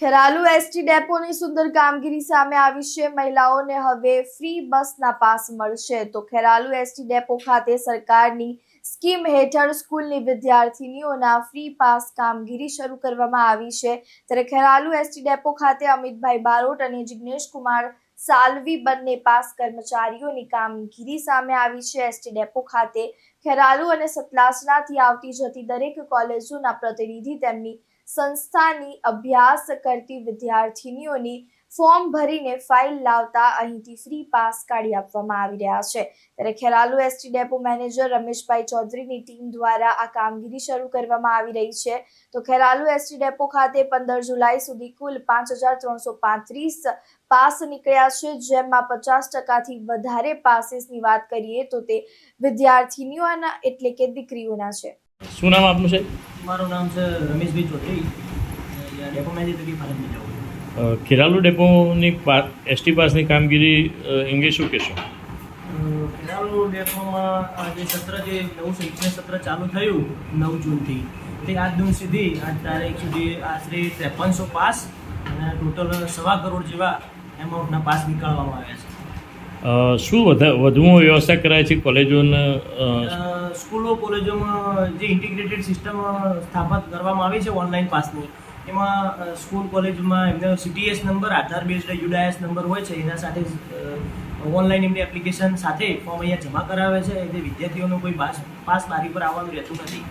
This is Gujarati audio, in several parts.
ખેરાલુ એસટી ડેપોની સુંદર કામગીરી સામે આવી છે. મહિલાઓને હવે ફ્રી બસના પાસ મળશે. તો ખેરાલુ એસટી ડેપો ખાતે સરકારની સ્કીમ હેઠળ સ્કૂલની વિદ્યાર્થીનીઓના ફ્રી પાસ કામગીરી શરૂ કરવામાં આવી છે. ત્યારે ખેરાલુ એસટી ડેપો ખાતે અમિતભાઈ બારોટ અને જિગ્નેશ કુમાર સાલવી બંને પાસ કર્મચારીઓની કામગીરી સામે આવી છે. એસટી ડેપો ખાતે ખેરાલુ અને સતલાસનાથી આવતી જતી દરેક કોલેજોના પ્રતિનિધિ તેમની સંસ્થાની અભ્યાસ કરતી વિદ્યાર્થીનીઓની ફોર્મ ભરીને ફાઇલ લાવતા અહીંથી ફ્રી પાસ કાઢી આપવામાં આવી રહ્યા છે. ત્યારે Kheralu ST depot manager Rameshbhai ચૌધરીની team દ્વારા આ કામગીરી શરૂ કરવામાં આવી રહી છે. તો ખેરાલુ એસટી ડેપો ખાતે પંદર જુલાઈ સુધી કુલ પાંચ હજાર ત્રણસો પાંત્રીસ પાસ નીકળ્યા છે. જેમાં પચાસ ટકાથી વધારે પાસીસની વાત કરીએ તો તે વિદ્યાર્થીનીઓના એટલે કે દીકરીઓના છે. શું નામ આપનું છે? મારું નામ છે રમેશભાઈ ચૌધરી. ડેપો મેનેજર તરીકે ફરજ બજાવું ખેરાલુ ડેપોની એસટી પાસની કામગીરી અંગે શું કહેશો? ખેરાલુ ડેપોમાં જે સત્ર જે નવું શૈક્ષણિક સત્ર ચાલુ થયું નવ જૂનથી તે આજ દિન સુધી આજ તારીખ સુધી આશરે ત્રેપનસો પાસ અને ટોટલ સવા કરોડ જેવા એમાઉન્ટના પાસ નીકાળવામાં આવ્યા છે. શું વધુ વધુમાં વ્યવસ્થા કરાય છે કોલેજોને સ્કૂલો કોલેજોમાં જે ઇન્ટિગ્રેટેડ સિસ્ટમ સ્થાપિત કરવામાં આવી છે ઓનલાઈન પાસની એમાં સ્કૂલ કોલેજમાં એમનો CTS number Aadhaar based UDISE number હોય છે, એના સાથે ઓનલાઈન એમની એપ્લિકેશન સાથે ફોર્મ અહીંયા જમા કરાવે છે. એટલે વિદ્યાર્થીઓનો કોઈ પાસ પાસ બારી પર આવવાનું રહેતું નથી.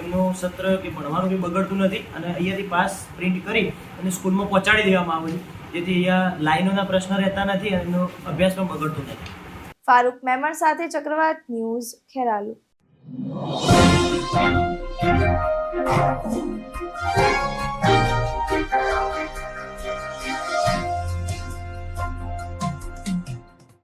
એમનું સત્ર કે ભણવાનું બી બગડતું નથી અને અહીંયાથી પાસ પ્રિન્ટ કરી અને સ્કૂલમાં પહોંચાડી દેવામાં આવે છે. જેથી અહીંયા લાઈનોના પ્રશ્ન રહેતા નથી અને એમનો અભ્યાસ પણ બગડતો નથી. ફારૂક મેમણ સાથે ચક્રવાત ન્યૂઝ ખેરાલુ. Música